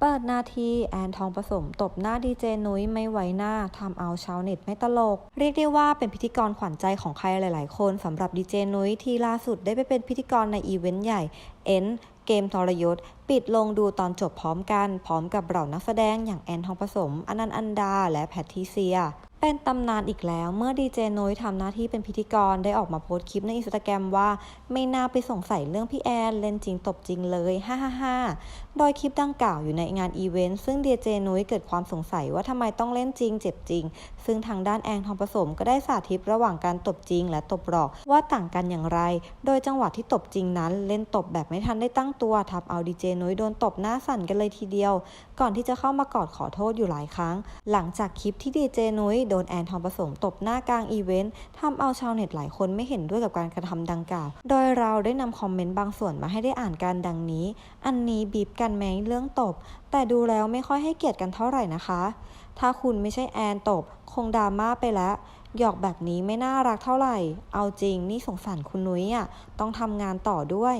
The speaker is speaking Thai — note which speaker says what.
Speaker 1: เปิดนาทีแอนทองผสมตบหน้าดีเจนุ้ยไม่ไหวหน้าทำเอาชาวเน็ตไม่ตลก เรียกได้ว่าเป็นพิธีกรขวัญใจของใครหลายๆ คนสำหรับดีเจนุ้ยที่ล่าสุดได้ไปเป็นพิธีกรในอีเวนต์ใหญ่เอ็นเกมทรยศ ปิดลงดูตอนจบพร้อมกัน พร้อมกับเหล่านักแสดงอย่างแอนทองผสมอนันต์อันดา และแพทริเซีย เป็นตำนานอีกแล้ว เมื่อดีเจนุ้ยทำหน้าที่เป็นพิธีกรได้ออกมาโพสต์คลิปในอินสตาแกรมว่า ไม่น่าไปสงสัยเรื่องพี่แอนเล่นจริงตบจริงเลยฮ่าฮ่าฮ่าโดยคลิปดังกล่าวอยู่ในงานอีเวนต์ซึ่งดีเจนุ้ยเกิดความสงสัยว่าทำไมต้องเล่นจริงเจ็บจริง ซึ่งทางด้านแอนทองผสมก็ได้สาธิตระหว่างการตบจริง และตบหลอกว่าต่างกันอย่างไร โดยจังหวะที่ตบจริงนั้น เล่นตบแบบไม่ทันได้ตั้งตัวทำเอาดีเจนุ้ยโดนตบหน้าสั่นกันเลยทีเดียว ก่อนที่จะเข้ามากอดขอโทษอยู่หลายครั้ง หลังจากคลิปที่ดีเจนุ้ยโดนแอนทองผสมตบหน้ากลางอีเวนต์ทำเอาชาวเน็ตหลายคนไม่เห็นด้วยกับการกระทำดังกล่าว โดยเราได้นำคอมเมนต์บางส่วนมาให้ได้อ่านกันดังนี้ อันนี้บีบกันไหมเรื่องตบ แต่ดูแล้วไม่ค่อยให้เกียรติกันเท่าไหร่นะคะ ถ้าคุณไม่ใช่แอนตบ คงดราม่าไปแล้วหยอกแบบนี้ไม่น่ารักเท่าไหร่ เอาจริงนี่สงสารคุณนุ้ยอะ ต้องทำงานต่อด้วย